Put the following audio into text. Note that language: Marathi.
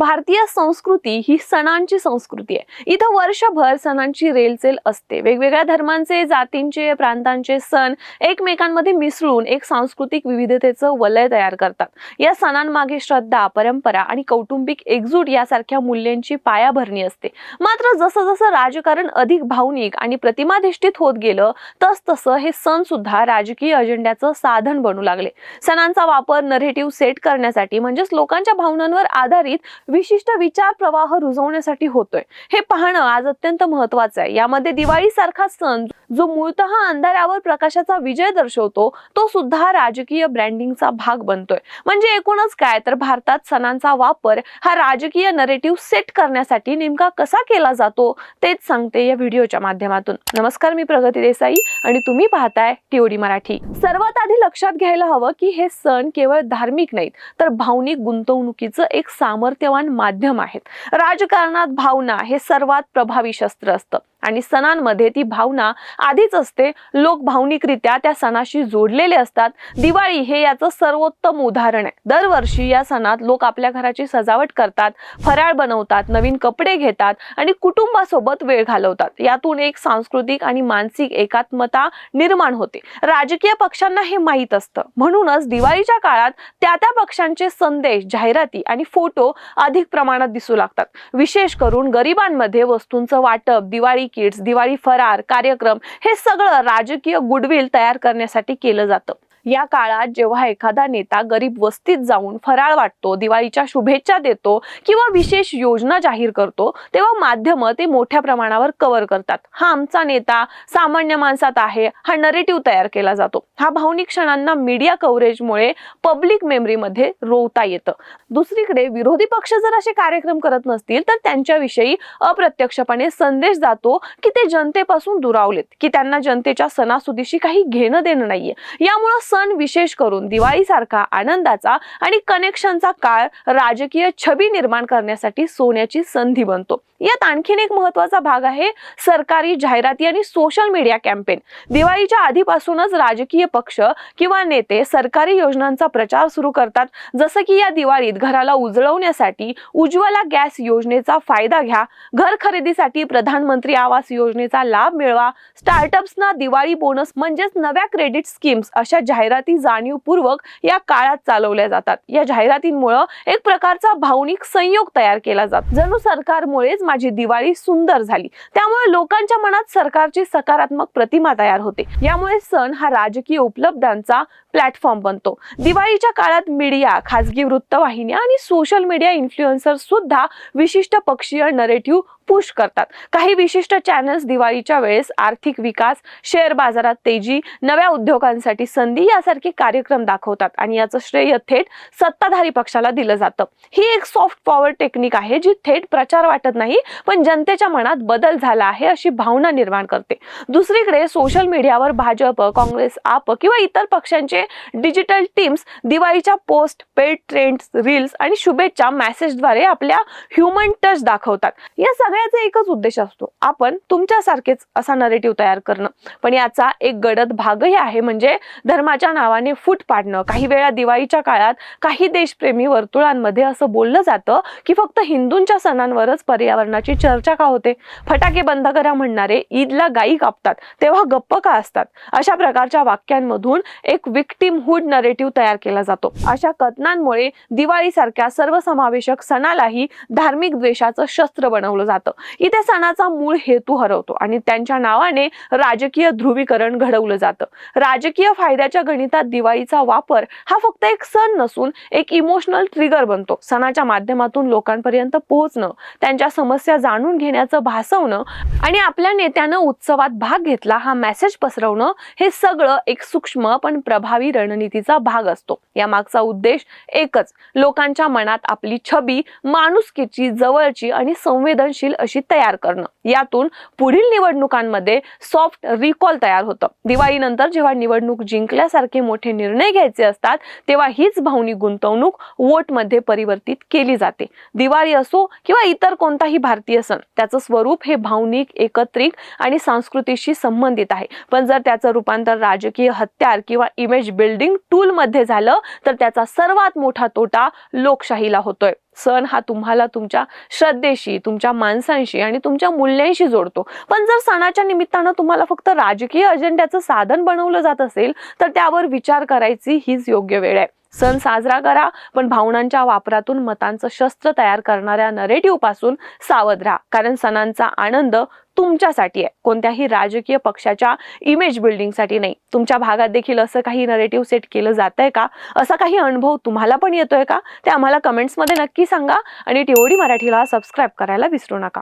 भारतीय संस्कृती ही सणांची संस्कृती आहे. इथं वर्षभर सणांची रेलचेल असते. वेगवेगळ्या धर्मांचे जातींचे प्रांतांचे सण एकमेकांमध्ये मिसळून एक सांस्कृतिक विविधतेचं वलय तयार करतात. या सणांमागे श्रद्धा परंपरा आणि कौटुंबिक एकजूट यासारख्या मूल्यांची पायाभरणी असते. मात्र जसं जसं राजकारण अधिक भावनिक आणि प्रतिमाधिष्ठित होत गेलं तस तसं हे सण सुद्धा राजकीय अजेंड्याचं साधन बनू लागले. सणांचा वापर नरेटिव्ह सेट करण्यासाठी म्हणजेच लोकांच्या भावनांवर आधारित विशिष्ट विचार प्रवाह रुजवण्यासाठी होतोय. हे पाहणं आज अत्यंत महत्वाचं आहे. यामध्ये दिवाळी सारखा सण जो मूळतः अंधारावर प्रकाशाचा विजय दर्शवतो तो सुद्धा राजकीय ब्रँडिंगचा भाग बनतोय. म्हणजे एकूणच काय? तर भारतात सणांचा वापर हा राजकीय नरेटिव्ह सेट करण्यासाठी नेमका कसा केला जातो तेच सांगते या व्हिडिओच्या माध्यमातून. नमस्कार मी प्रगती देसाई आणि तुम्ही पाहताय टीओडी मराठी. सर्वात आधी लक्षात घ्यायला हवं की हे सण केवळ धार्मिक नाहीत तर भावनिक गुंतवणुकीचं एक सामर्थ्यवान माध्यम आहेत. राजकारणात भावना हे सर्वात प्रभावी शस्त्र असतं. आणि सणांमध्ये ती भावना आधीच असते. लोक भावनिकरित्या त्या सणाशी जोडलेले असतात. दिवाळी हे याचं सर्वोत्तम उदाहरण आहे. दरवर्षी या सणात लोक आपल्या घराची सजावट करतात फराळ बनवतात नवीन कपडे घेतात आणि कुटुंबासोबत वेळ घालवतात. यातून एक सांस्कृतिक आणि मानसिक एकात्मता निर्माण होते. राजकीय पक्षांना हे माहीत असतं. म्हणूनच दिवाळीच्या काळात त्या त्या पक्षांचे संदेश जाहिराती आणि फोटो अधिक प्रमाणात दिसू लागतात. विशेष करून गरिबांमध्ये वस्तूंचं वाटप दिवाळी किट्स दिवाळी फरार कार्यक्रम हे सगळं राजकीय गुडविल तयार करण्यासाठी केलं जातं. या काळात जेव्हा एखादा नेता गरीब वस्तीत जाऊन फराळ वाटतो दिवाळीच्या शुभेच्छा देतो किंवा विशेष योजना जाहीर करतो तेव्हा माध्यमं ते मोठ्या प्रमाणावर कव्हर करतात. हा आमचा नेता सामान्य माणसात आहे हा नरेटिव्ह तयार केला जातो. हा भावनिक क्षणांना मीडिया कव्हरेजमुळे पब्लिक मेमरीमध्ये रोवता येतं. दुसरीकडे विरोधी पक्ष जर असे कार्यक्रम करत नसतील तर त्यांच्याविषयी अप्रत्यक्षपणे संदेश जातो की ते जनतेपासून दुरावलेत की त्यांना जनतेच्या सणासुदीशी काही घेणं देणं नाहीये. यामुळं सण विशेष करून दिवाळीसारखा आनंदाचा आणि कनेक्शनचा काळ राजकीय छबी निर्माण करण्यासाठी सोन्याची संधी बनतो. यात आणखीन एक महत्त्वाचा भाग आहे सरकारी जाहिराती आणि सोशल मीडिया कॅम्पेन दिवाळीच्या आधीपासूनच राजकीय पक्ष किंवा नेते सरकारी योजनांचा प्रचार सुरू करतात. जसं की या दिवाळीत घराला उजळवण्यासाठी उज्ज्वला गॅस योजनेचा फायदा घ्या घर खरेदीसाठी प्रधानमंत्री आवास योजनेचा लाभ मिळवा स्टार्टअप्सना दिवाळी बोनस म्हणजेच नव्या क्रेडिट स्कीम्स अशा जाहिराती जाणीवपूर्वक या काळात चालवल्या जातात. या जाहिरातींमुळं एक प्रकारचा भावनिक संयोग तयार केला जात. जणू सरकारमुळेच माझी दिवाळी सुंदर झाली. त्यामुळे लोकांच्या मनात सरकारची सकारात्मक प्रतिमा तयार होते. यामुळे सण हा राजकीय उपलब्धांचा प्लॅटफॉर्म बनतो. दिवाळीच्या काळात मीडिया खासगी वृत्तवाहिन्या आणि सोशल मीडिया इन्फ्लुएन्सर सुद्धा विशिष्ट पक्षीय नरेटिव्ह पुश करतात. काही विशिष्ट चॅनल्स दिवाळीच्या वेळेस आर्थिक विकास शेअर बाजारात तेजी नव्या उद्योगांसाठी संधी यासारखे कार्यक्रम दाखवतात आणि याचं श्रेय थेट सत्ताधारी पक्षाला दिलं जातं. ही एक सॉफ्ट पॉवर टेक्निक आहे जी थेट प्रचार वाटत नाही पण जनतेच्या मनात बदल झाला आहे अशी भावना निर्माण करते. दुसरीकडे सोशल मीडियावर भाजप काँग्रेस आप किंवा इतर पक्षांचे डिजिटल टीम्स दिवाळीच्या पोस्ट पेड ट्रेंड्स रील्स आणि शुभेच्छा मेसेजद्वारे आपल्या ह्युमन टच दाखवतात. या सगळ्या सगळ्याचा एकच उद्देश असतो. आपण तुमच्यासारखेच असा नरेटिव्ह तयार करणं. पण याचा एक गडद भागही आहे म्हणजे धर्माच्या नावाने फूट पाडणं. काही वेळा दिवाळीच्या काळात काही देशप्रेमी वर्तुळांमध्ये असं बोललं जातं की फक्त हिंदूंच्या सणांवरच पर्यावरणाची चर्चा का होते? फटाके बंद करा म्हणणारे ईदला गायी कापतात तेव्हा गप्प का असतात? अशा प्रकारच्या वाक्यांमधून एक विक्टिमहुड नरेटिव्ह तयार केला जातो. अशा कथनांमुळे दिवाळीसारख्या सर्वसमावेशक सणालाही धार्मिक द्वेषाचं शस्त्र बनवलं जातं. इथे सणाचा मूळ हेतू हरवतो आणि त्यांच्या नावाने राजकीय ध्रुवीकरण घडवलं जातं. राजकीय फायद्याच्या गणितात दिवाळीचा वापर हा फक्त एक सण नसून एक इमोशनल ट्रिगर बनतो. सणाच्या माध्यमातून लोकांपर्यंत पोहोचणं त्यांच्या समस्या जाणून घेण्याचं भासवणं आणि आपल्या नेत्यानं उत्सवात भाग घेतला हा मेसेज पसरवणं हे सगळं एक सूक्ष्म पण प्रभावी रणनीतीचा भाग असतो. या मागचा उद्देश एकच लोकांच्या मनात आपली छबी माणुसकीची जवळची आणि संवेदनशील अशी तयार करणं. यातून पुढील निवडणुकांमध्ये सॉफ्ट रिकॉल तयार होतं. दिवाळीनंतर जेव्हा निवडणूक जिंकल्यासारखे मोठे निर्णय घ्यायचे असतात तेव्हा हीच भावनिक गुंतवणूक वोटमध्ये परिवर्तित केली जाते. दिवाळी असो किंवा इतर कोणताही भारतीय सण त्याचं स्वरूप हे भावनिक एकत्रित आणि संस्कृतीशी संबंधित आहे. पण जर त्याचं रूपांतर राजकीय हत्यार किंवा इमेज बिल्डिंग टूल मध्ये झालं तर त्याचा सर्वात मोठा तोटा लोकशाहीला होतोय. सण हा तुम्हाला तुमच्या श्रद्धेशी तुमच्या माणसांशी आणि तुमच्या मूल्यांशी जोडतो. पण जर सणाच्या निमित्तानं तुम्हाला फक्त राजकीय अजेंड्याचं साधन बनवलं जात असेल तर त्यावर विचार करायची हीच योग्य वेळ आहे. सण साजरा करा पण भावनांच्या वापरातून मतांचं शस्त्र तयार करणाऱ्या नरेटिव्हपासून सावध राहा. कारण सणांचा आनंद तुमच्यासाठी आहे. कोणत्याही राजकीय पक्षाच्या इमेज बिल्डिंगसाठी नाही. तुमच्या भागात देखील असं काही नरेटिव्ह सेट केलं जात आहे का? असा काही अनुभव तुम्हाला पण येतोय का? ते आम्हाला कमेंट्समध्ये नक्की सांगा आणि टीओडी मराठीला सबस्क्राईब करायला विसरू नका.